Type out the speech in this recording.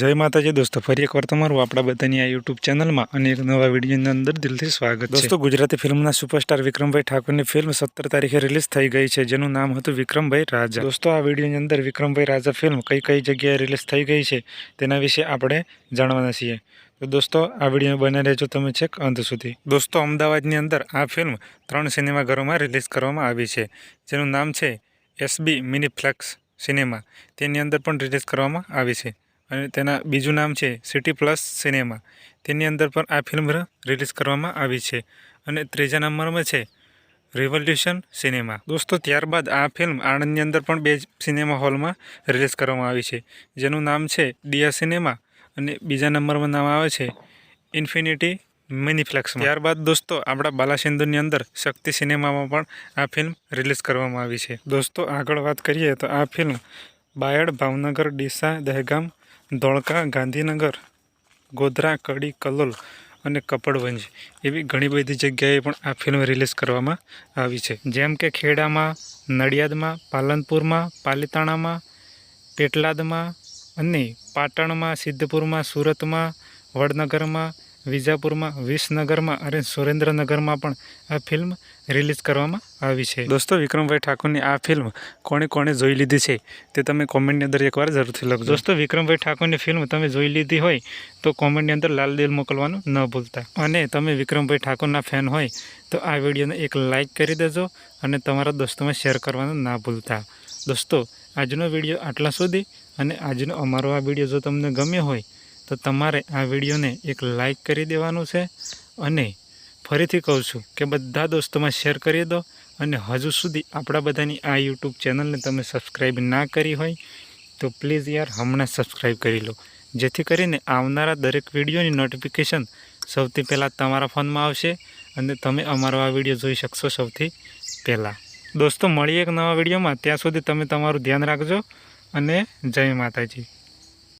જય માતાજી દોસ્તો, ફરી એકવાર તમારું આપણા બધાની આ યુટ્યુબ ચેનલમાં અને એક નવા વિડીયોની અંદર દિલથી સ્વાગત છે. દોસ્તો, ગુજરાતી ફિલ્મના સુપરસ્ટાર વિક્રમભાઈ ઠાકોરની ફિલ્મ સત્તર તારીખે રિલીઝ થઈ ગઈ છે, જેનું નામ હતું વિક્રમભાઈ રાજા. દોસ્તો, આ વિડીયોની અંદર વિક્રમભાઈ રાજા ફિલ્મ કઈ કઈ જગ્યાએ રિલીઝ થઈ ગઈ છે તેના વિશે આપણે જાણવાના છીએ. તો દોસ્તો, આ વીડિયો બને રહેજો તમે છેક અંત સુધી. દોસ્તો, અમદાવાદની અંદર આ ફિલ્મ ત્રણ સિનેમાઘરોમાં રિલીઝ કરવામાં આવી છે, જેનું નામ છે એસબી મિનીફ્લેક્સ સિનેમા. તેની અંદર પણ રિલીઝ કરવામાં આવી છે. અને તેના બીજું નામ છે સિટી પ્લસ સિનેમા. તેની અંદર પણ આ ફિલ્મ રિલીઝ કરવામાં આવી છે. અને ત્રીજા નંબરમાં છે રિવોલ્યુશન સિનેમા. દોસ્તો, ત્યારબાદ આ ફિલ્મ આણંદની અંદર પણ બે સિનેમા હોલમાં રિલીઝ કરવામાં આવી છે. જેનું નામ છે ડિયા સિનેમા અને બીજા નંબરમાં નામ આવે છે ઇન્ફિનિટી મિનીફ્લેક્સ ત્યારબાદ દોસ્તો, આપણા બાલાસિંધુની અંદર શક્તિ સિનેમામાં પણ આ ફિલ્મ રિલીઝ કરવામાં આવી છે. દોસ્તો, આગળ વાત કરીએ તો આ ફિલ્મ બાયડ ભાવનગર ડીસા દહેગામ ધોળકા ગાંધીનગર, ગોધરા, કડી, કલોલ અને કપડવંજ એવી ઘણી બધી જગ્યાએ પણ આ ફિલ્મ રિલીઝ કરવામાં આવી છે. જેમ કે ખેડામાં, નડિયાદમાં, પાલનપુરમાં, પાલીતાણામાં, પેટલાદમાં અને પાટણમાં, સિદ્ધપુરમાં, સુરતમાં, વડનગરમાં વિજાપુરમાં વિસનગરમાં અને સુરેન્દ્રનગરમાં પણ આ ફિલ્મ રિલીઝ કરવામાં આવી છે. દોસ્તો વિક્રમભાઈ ઠાકોરની આ ફિલ્મ કોણે કોણે જોઈ લીધી છે તે તમે કોમેન્ટની અંદર એકવાર જરૂરથી લખો દોસ્તો વિક્રમભાઈ ઠાકોરની ફિલ્મ તમે જોઈ લીધી હોય તો કોમેન્ટની અંદર લાલ દિલ મોકલવાનું ન ભૂલતા. અને તમે વિક્રમભાઈ ઠાકોરના ફેન હોય તો આ વિડીયોને એક લાઇક કરી દેજો અને તમારા દોસ્તોમાં શેર કરવાનું ના ભૂલતા. દોસ્તો આજનો વીડિયો આટલા સુધી અને આજનો અમારો આ વીડિયો જો તમને ગમ્યો હોય તો તમારે આ વિડીયોને એક લાઈક કરી દેવાનું છે અને ફરીથી કહું છું કે બધા દોસ્તોમાં શેર કરી દો અને હજુ સુધી આપણા બધાની આ યુટ્યુબ ચેનલને તમે સબસ્ક્રાઈબ ના કરી હોય તો પ્લીઝ યાર હમણાં સબસ્ક્રાઈબ કરી લો. જેથી કરીને આવનારા દરેક વિડીયોની નોટિફિકેશન સૌથી પહેલાં તમારા ફોનમાં આવશે અને તમે અમારો આ વીડિયો જોઈ શકશો સૌથી પહેલાં. દોસ્તો, મળીએ એક નવા વિડીયોમાં. ત્યાં સુધી તમે તમારું ધ્યાન રાખજો અને જય માતાજી.